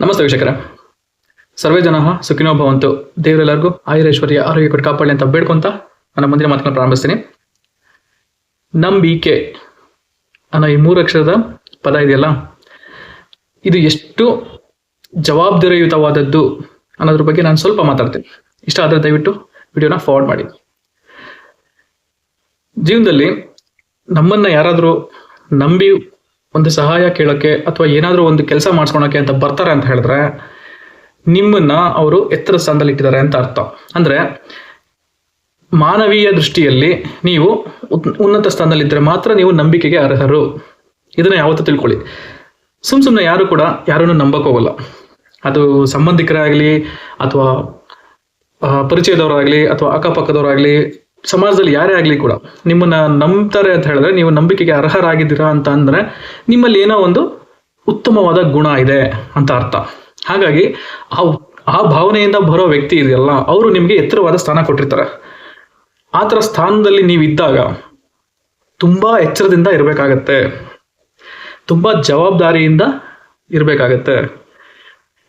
ನಮಸ್ತೆ ವೀಕ್ಷಕರ. ಸರ್ವೇ ಜನ ಸುಖಿನೋ ಭವಂತು. ದೇವರೆಲ್ಲರಿಗೂ ಆಯುರೇಶ್ವರ್ಯ ಆರೋಗ್ಯ ಕೊಟ್ಟು ಕಾಪಾಡಲಿ ಅಂತ ಬೇಡ್ಕೊಂತ ನನ್ನ ಮುಂದಿನ ಮಾತನ್ನು ಪ್ರಾರಂಭಿಸ್ತೀನಿ. ನಂಬಿಕೆ ಅನ್ನೋ ಈ ಮೂರು ಅಕ್ಷರದ ಪದ ಇದೆಯಲ್ಲ? ಇದು ಎಷ್ಟು ಜವಾಬ್ದಾರಿಯುತವಾದದ್ದು ಅನ್ನೋದ್ರ ಬಗ್ಗೆ ನಾನು ಸ್ವಲ್ಪ ಮಾತಾಡ್ತೀನಿ. ಇಷ್ಟ ಆದರೆ ದಯವಿಟ್ಟು ವಿಡಿಯೋನ ಫಾರ್ವರ್ಡ್ ಮಾಡಿ. ಜೀವನದಲ್ಲಿ ನಮ್ಮನ್ನ ಯಾರಾದರೂ ನಂಬಿ ಒಂದು ಸಹಾಯ ಕೇಳೋಕ್ಕೆ ಅಥವಾ ಏನಾದರೂ ಒಂದು ಕೆಲಸ ಮಾಡಿಸ್ಕೊಳಕ್ಕೆ ಅಂತ ಬರ್ತಾರೆ ಅಂತ ಹೇಳಿದ್ರೆ ನಿಮ್ಮನ್ನ ಅವರು ಎತ್ತರ ಸ್ಥಾನದಲ್ಲಿ ಇಟ್ಟಿದ್ದಾರೆ ಅಂತ ಅರ್ಥ. ಅಂದರೆ ಮಾನವೀಯ ದೃಷ್ಟಿಯಲ್ಲಿ ನೀವು ಉನ್ನತ ಸ್ಥಾನದಲ್ಲಿದ್ದರೆ ಮಾತ್ರ ನೀವು ನಂಬಿಕೆಗೆ ಅರ್ಹರು. ಇದನ್ನು ಯಾವತ್ತೂ ತಿಳ್ಕೊಳ್ಳಿ. ಸುಮ್ ಸುಮ್ಮನೆ ಯಾರು ಕೂಡ ಯಾರನ್ನು ನಂಬಕ್ಕೋಗಲ್ಲ ಅದು ಸಂಬಂಧಿಕರಾಗಲಿ ಅಥವಾ ಪರಿಚಯದವರಾಗ್ಲಿ ಅಥವಾ ಅಕ್ಕಪಕ್ಕದವರಾಗ್ಲಿ ಸಮಾಜದಲ್ಲಿ ಯಾರೇ ಆಗಲಿ ಕೂಡ ನಿಮ್ಮನ್ನ ನಂಬ್ತಾರೆ ಅಂತ ಹೇಳಿದ್ರೆ ನೀವು ನಂಬಿಕೆಗೆ ಅರ್ಹರಾಗಿದ್ದೀರಾ ಅಂತ ಅಂದ್ರೆ ನಿಮ್ಮಲ್ಲಿ ಏನೋ ಒಂದು ಉತ್ತಮವಾದ ಗುಣ ಇದೆ ಅಂತ ಅರ್ಥ. ಹಾಗಾಗಿ ಆ ಆ ಭಾವನೆಯಿಂದ ಬರೋ ವ್ಯಕ್ತಿ ಇದೆಯಲ್ಲ, ಅವರು ನಿಮಗೆ ಎತ್ತರವಾದ ಸ್ಥಾನ ಕೊಟ್ಟಿರ್ತಾರೆ. ಆ ಥರ ಸ್ಥಾನದಲ್ಲಿ ನೀವು ಇದ್ದಾಗ ತುಂಬಾ ಎಚ್ಚರದಿಂದ ಇರಬೇಕಾಗತ್ತೆ. ತುಂಬಾ ಜವಾಬ್ದಾರಿಯಿಂದ ಇರಬೇಕಾಗತ್ತೆ.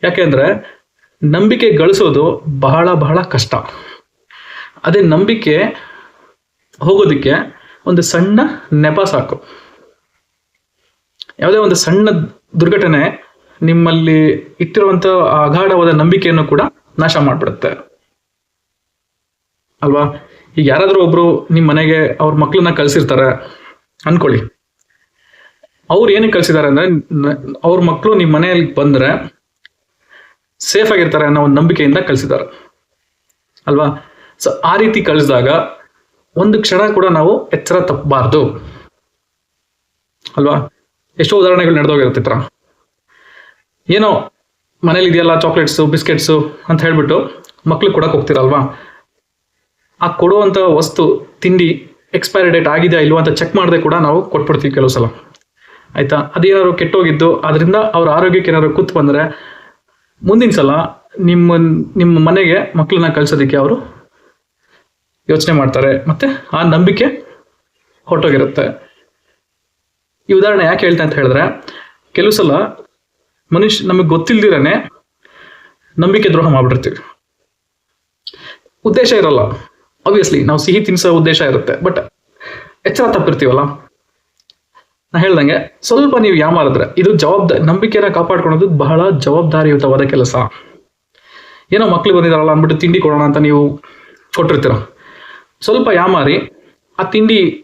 ಯಾಕೆಂದ್ರೆ ನಂಬಿಕೆ ಗಳಿಸೋದು ಬಹಳ ಬಹಳ ಕಷ್ಟ. ಅದೇ ನಂಬಿಕೆ ಹೋಗೋದಕ್ಕೆ ಒಂದು ಸಣ್ಣ ನೆಪ ಸಾಕು. ಯಾವುದೇ ಒಂದು ಸಣ್ಣ ದುರ್ಘಟನೆ ನಿಮ್ಮಲ್ಲಿ ಇಟ್ಟಿರುವಂತ ಅಗಾಢವಾದ ನಂಬಿಕೆಯನ್ನು ಕೂಡ ನಾಶ ಮಾಡ್ಬಿಡುತ್ತೆ. ಅಲ್ವಾ? ಈಗ ಯಾರಾದರೂ ಒಬ್ರು ನಿಮ್ಮ ಮನೆಗೆ ಅವ್ರ ಮಕ್ಕಳನ್ನ ಕಳ್ಸಿರ್ತಾರೆ, ಅನ್ಕೊಳ್ಳಿ. ಅವ್ರು ಏನಕ್ಕೆ ಕಳ್ಸಿದ್ದಾರೆ ಅಂದ್ರೆ, ಅವ್ರ ಮಕ್ಕಳು ನಿಮ್ಮ ಮನೆಯಲ್ಲಿ ಬಂದ್ರೆ ಸೇಫ್ ಆಗಿರ್ತಾರೆ ಅನ್ನೋ ಒಂದು ನಂಬಿಕೆಯಿಂದ ಕಳಿಸಿದ್ದಾರೆ. ಅಲ್ವಾ? ಸೊ ಆ ರೀತಿ ಕಳಿಸಿದಾಗ ಒಂದು ಕ್ಷಣ ಕೂಡ ನಾವು ಎಚ್ಚರ ತಪ್ಪಬಾರ್ದು. ಅಲ್ವಾ? ಎಷ್ಟೋ ಉದಾಹರಣೆಗಳು ನಡೆದೋಗಿರುತ್ತೆ ಈ ಏನೋ ಮನೇಲಿ ಇದೆಯಲ್ಲ ಚಾಕ್ಲೇಟ್ಸು ಬಿಸ್ಕೆಟ್ಸು ಅಂತ ಹೇಳ್ಬಿಟ್ಟು ಮಕ್ಳಿಗೆ ಕೊಡಕ್ಕೆ ಹೋಗ್ತೀರಲ್ವಾ? ಆ ಕೊಡುವಂಥ ವಸ್ತು, ತಿಂಡಿ ಎಕ್ಸ್ಪೈರಿ ಡೇಟ್ ಆಗಿದೆಯಾ ಇಲ್ವಾ ಅಂತ ಚೆಕ್ ಮಾಡದೆ ಕೂಡ ನಾವು ಕೊಟ್ಬಿಡ್ತೀವಿ ಕೆಲವು ಸಲ. ಆಯಿತಾ? ಅದೇನಾದ್ರು ಕೆಟ್ಟೋಗಿದ್ದು, ಅದರಿಂದ ಅವ್ರ ಆರೋಗ್ಯಕ್ಕೆ ಏನಾದ್ರು ಕೂತ್ ಬಂದರೆ ಮುಂದಿನ ಸಲ ನಿಮ್ಮ ನಿಮ್ಮ ಮನೆಗೆ ಮಕ್ಕಳನ್ನ ಕಳಿಸೋದಕ್ಕೆ ಅವರು ಯೋಚನೆ ಮಾಡ್ತಾರೆ. ಮತ್ತೆ ಆ ನಂಬಿಕೆ ಹೊರಟೋಗಿರುತ್ತೆ. ಈ ಉದಾಹರಣೆ ಯಾಕೆ ಹೇಳ್ತೆ ಅಂತ ಹೇಳಿದ್ರೆ, ಕೆಲವು ಸಲ ಮನುಷ್ಯ ನಮಗೆ ಗೊತ್ತಿಲ್ದಿರೇ ನಂಬಿಕೆ ದ್ರೋಹ ಮಾಡ್ಬಿಡ್ತೀವಿ ಉದ್ದೇಶ ಇರಲ್ಲ. ಆಬ್ವಿಯಸ್ಲಿ ನಾವು ಸಿಹಿ ತಿನ್ಸೋ ಉದ್ದೇಶ ಇರುತ್ತೆ ಬಟ್ ಎಚ್ಚರ ತಪ್ಪಿರ್ತೀವಲ್ಲ? ನಾ ಹೇಳ್ದಂಗೆ, ಸ್ವಲ್ಪ ನೀವು ಯಾಮಾರಿದ್ರೆ, ಇದು ಜವಾಬ್ದಾರಿ ನಂಬಿಕೆನ ಕಾಪಾಡ್ಕೊಳೋದು ಬಹಳ ಜವಾಬ್ದಾರಿಯುತವಾದ ಕೆಲಸ. ಏನೋ ಮಕ್ಳು ಬಂದಿದಾರಲ್ಲ ಅಂದ್ಬಿಟ್ಟು ತಿಂಡಿ ಕೊಡೋಣ ಅಂತ ನೀವು ಕೊಟ್ಟಿರ್ತೀರ? ಸ್ವಲ್ಪ ಯಾಮಾರಿ ಆ ತಿಂಡಿ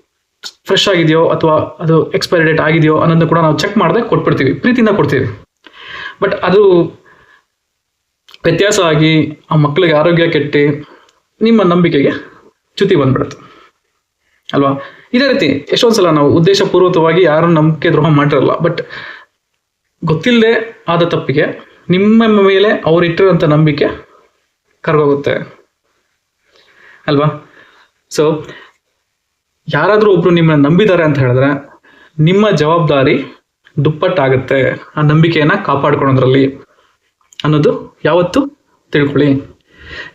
ಫ್ರೆಶ್ ಆಗಿದೆಯೋ ಅಥವಾ ಅದು ಎಕ್ಸ್ಪೈರಿ ಡೇಟ್ ಆಗಿದೆಯೋ ಅನ್ನೋದನ್ನು ಕೂಡ ನಾವು ಚೆಕ್ ಮಾಡದೆ ಕೊಟ್ಬಿಡ್ತೀವಿ, ಪ್ರೀತಿಯಿಂದ ಕೊಡ್ತೀವಿ. ಬಟ್ ಅದು ವ್ಯತ್ಯಾಸ ಆಗಿ ಆ ಮಕ್ಕಳಿಗೆ ಆರೋಗ್ಯ ಕೆಟ್ಟು, ನಿಮ್ಮ ನಂಬಿಕೆಗೆ ಚ್ಯುತಿ ಬಂದ್ಬಿಡುತ್ತೆ. ಅಲ್ವಾ? ಇದೇ ರೀತಿ ಎಷ್ಟೊಂದು ಸಲ ನಾವು ಉದ್ದೇಶಪೂರ್ವಕವಾಗಿ ಯಾರು ನಂಬಿಕೆ ದ್ರೋಹ ಮಾಡಿರಲ್ಲ ಬಟ್ ಗೊತ್ತಿಲ್ಲದೆ ಆದ ತಪ್ಪಿಗೆ ನಿಮ್ಮ ಮೇಲೆ ಅವ್ರು ನಂಬಿಕೆ ಕರ್ಗೋಗುತ್ತೆ. ಅಲ್ವಾ? ಸೊ ಯಾರಾದರೂ ಒಬ್ರು ನಿಮ್ಮನ್ನ ನಂಬಿದ್ದಾರೆ ಅಂತ ಹೇಳಿದ್ರೆ, ನಿಮ್ಮ ಜವಾಬ್ದಾರಿ ದುಪ್ಪಟ್ಟಾಗುತ್ತೆ. ಆ ನಂಬಿಕೆಯನ್ನ ಕಾಪಾಡ್ಕೊಳೋದ್ರಲ್ಲಿ ಅನ್ನೋದು ಯಾವತ್ತು ತಿಳ್ಕೊಳ್ಳಿ.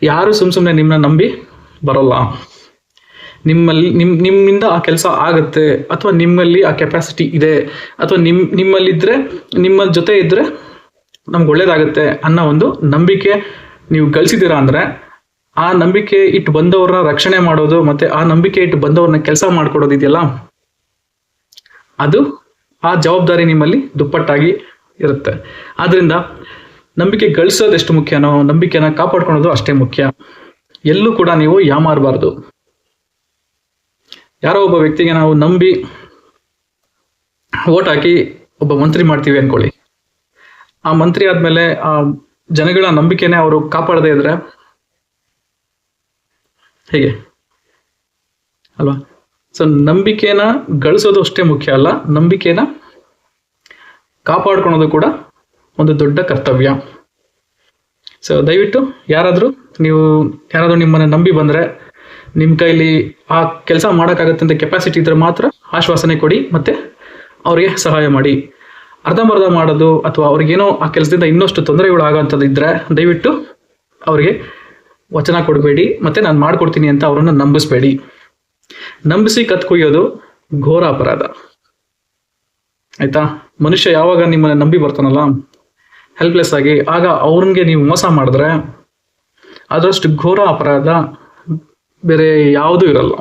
ಯಾರು ಸುಮ್ ಸುಮ್ಮನೆ ನಿಮ್ಮನ್ನ ನಂಬಿ ಬರೋಲ್ಲ. ನಿಮ್ಮಲ್ಲಿ, ನಿಮ್, ನಿಮ್ಮಿಂದ ಆ ಕೆಲಸ ಆಗುತ್ತೆ, ಅಥವಾ ನಿಮ್ಮಲ್ಲಿ ಆ ಕೆಪಾಸಿಟಿ ಇದೆ, ಅಥವಾ ನಿಮ್, ನಿಮ್ಮಲ್ಲಿದ್ರೆ, ನಿಮ್ಮ ಜೊತೆ ಇದ್ರೆ ನಮ್ಗೆ ಒಳ್ಳೇದಾಗುತ್ತೆ ಅನ್ನೋ ಒಂದು ನಂಬಿಕೆ ನೀವು ಗಳಿಸಿದ್ದೀರಾ ಅಂದ್ರೆ ಆ ನಂಬಿಕೆ ಇಟ್ಟು ಬಂದವ್ರನ್ನ ರಕ್ಷಣೆ ಮಾಡೋದು ಮತ್ತೆ ಆ ನಂಬಿಕೆ ಇಟ್ಟು ಬಂದವ್ರನ್ನ ಕೆಲಸ ಮಾಡ್ಕೊಡೋದು ಇದೆಯಲ್ಲ? ಅದು ಆ ಜವಾಬ್ದಾರಿ ನಿಮ್ಮಲ್ಲಿ ದುಪ್ಪಟ್ಟಾಗಿ ಇರುತ್ತೆ. ಆದ್ರಿಂದ ನಂಬಿಕೆ ಗಳಿಸೋದು ಎಷ್ಟು ಮುಖ್ಯನೋ, ನಂಬಿಕೆನ ಕಾಪಾಡ್ಕೊಳೋದು ಅಷ್ಟೇ ಮುಖ್ಯ. ಎಲ್ಲೂ ಕೂಡ ನೀವು ಯಾಮಾರಬಾರ್ದು ಯಾರೋ ಒಬ್ಬ ವ್ಯಕ್ತಿಗೆ ನಾವು ನಂಬಿ ಓಟ್ ಹಾಕಿ ಒಬ್ಬ ಮಂತ್ರಿ ಮಾಡ್ತೀವಿ ಅನ್ಕೊಳ್ಳಿ. ಆ ಮಂತ್ರಿ ಆದ್ಮೇಲೆ ಆ ಜನಗಳ ನಂಬಿಕೆನೆ ಅವರು ಕಾಪಾಡದೇ ಇದ್ರೆ ಹೇಗೆ? ಅಲ್ವಾ? ಸೊ ನಂಬಿಕೆನ ಗಳಿಸೋದು ಅಷ್ಟೇ ಮುಖ್ಯ ಅಲ್ಲ, ನಂಬಿಕೆನ ಕಾಪಾಡ್ಕೊಳೋದು ಕೂಡ ಒಂದು ದೊಡ್ಡ ಕರ್ತವ್ಯ. ಸೊ ದಯವಿಟ್ಟು ಯಾರಾದರೂ ನೀವು ಯಾರಾದರೂ ನಿಮ್ಮನ್ನ ನಂಬಿ ಬಂದರೆ ನಿಮ್ಮ ಕೈಲಿ ಆ ಕೆಲಸ ಮಾಡೋಕ್ಕಾಗತ್ತೆ ಅಂತ ಕೆಪಾಸಿಟಿ ಇದ್ರೆ ಮಾತ್ರ ಆಶ್ವಾಸನೆ ಕೊಡಿ ಮತ್ತೆ ಅವರಿಗೆ ಸಹಾಯ ಮಾಡಿ. ಅರ್ಧಂಬರ್ಧ ಮಾಡೋದು ಅಥವಾ ಅವ್ರಿಗೇನೋ ಆ ಕೆಲಸದಿಂದ ಇನ್ನಷ್ಟು ತೊಂದರೆಗಳು ಆಗೋಂಥದ್ದು ಇದ್ರೆ ದಯವಿಟ್ಟು ಅವರಿಗೆ ವಚನ ಕೊಡಬೇಡಿ, ಮತ್ತೆ ನಾನು ಮಾಡ್ಕೊಡ್ತೀನಿ ಅಂತ ಅವರನ್ನು ನಂಬಿಸ್ಬೇಡಿ. ನಂಬಿಸಿ ಕತ್ ಕುಯ್ಯೋದು ಘೋರ ಅಪರಾಧ. ಆಯ್ತಾ? ಮನುಷ್ಯ ಯಾವಾಗ ನಿಮ್ಮನ್ನ ನಂಬಿ ಬರ್ತಾನಲ್ಲ? ಹೆಲ್ಪ್ಲೆಸ್ ಆಗಿ, ಆಗ ಅವ್ರಿಗೆ ನೀವು ಮೋಸ ಮಾಡಿದ್ರೆ ಅದರಷ್ಟು ಘೋರ ಅಪರಾಧ ಬೇರೆ ಯಾವುದೂ ಇರಲ್ಲ.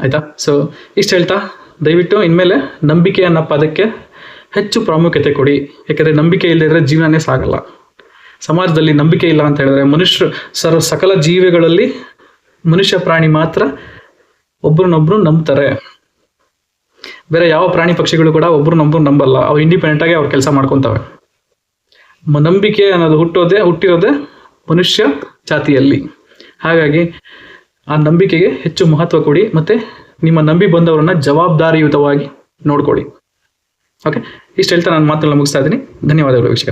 ಆಯ್ತಾ? ಸೊ ಇಷ್ಟು ಹೇಳ್ತಾ? ದಯವಿಟ್ಟು ಇನ್ಮೇಲೆ ನಂಬಿಕೆ ಅನ್ನೋ ಪದಕ್ಕೆ ಹೆಚ್ಚು ಪ್ರಾಮುಖ್ಯತೆ ಕೊಡಿ. ಯಾಕಂದರೆ ನಂಬಿಕೆ ಇಲ್ಲದಿದ್ರೆ ಜೀವನನೇ ಸಾಗಲ್ಲ. ಸಮಾಜದಲ್ಲಿ ನಂಬಿಕೆ ಇಲ್ಲ ಅಂತ ಹೇಳಿದ್ರೆ ಮನುಷ್ಯರು ಸರ್ ಸಕಲ ಜೀವಿಗಳಲ್ಲಿ ಮನುಷ್ಯ ಪ್ರಾಣಿ ಮಾತ್ರ ಒಬ್ರನ್ನೊಬ್ರು ನಂಬ್ತಾರೆ. ಬೇರೆ ಯಾವ ಪ್ರಾಣಿ ಪಕ್ಷಿಗಳು ಕೂಡ ಒಬ್ರನ್ನೊಬ್ರು ನಂಬಲ್ಲ. ಅವು ಇಂಡಿಪೆಂಡೆಂಟ್ ಆಗಿ ಅವ್ರು ಕೆಲಸ ಮಾಡ್ಕೊತವೆ. ನಂಬಿಕೆ ಅನ್ನೋದು ಹುಟ್ಟೋದೇ, ಹುಟ್ಟಿರೋದೇ ಮನುಷ್ಯ ಜಾತಿಯಲ್ಲಿ. ಹಾಗಾಗಿ ಆ ನಂಬಿಕೆಗೆ ಹೆಚ್ಚು ಮಹತ್ವ ಕೊಡಿ ಮತ್ತೆ ನಿಮ್ಮ ನಂಬಿ ಬಂದವರನ್ನ ಜವಾಬ್ದಾರಿಯುತವಾಗಿ ನೋಡ್ಕೊಳ್ಳಿ. ಓಕೆ? ಇಷ್ಟು ಹೇಳ್ತಾ ನಾನು ಮಾತನ್ನು ಮುಗಿಸ್ತಾ ಇದ್ದೀನಿ. ಧನ್ಯವಾದಗಳು ವೀಕ್ಷಕರೇ.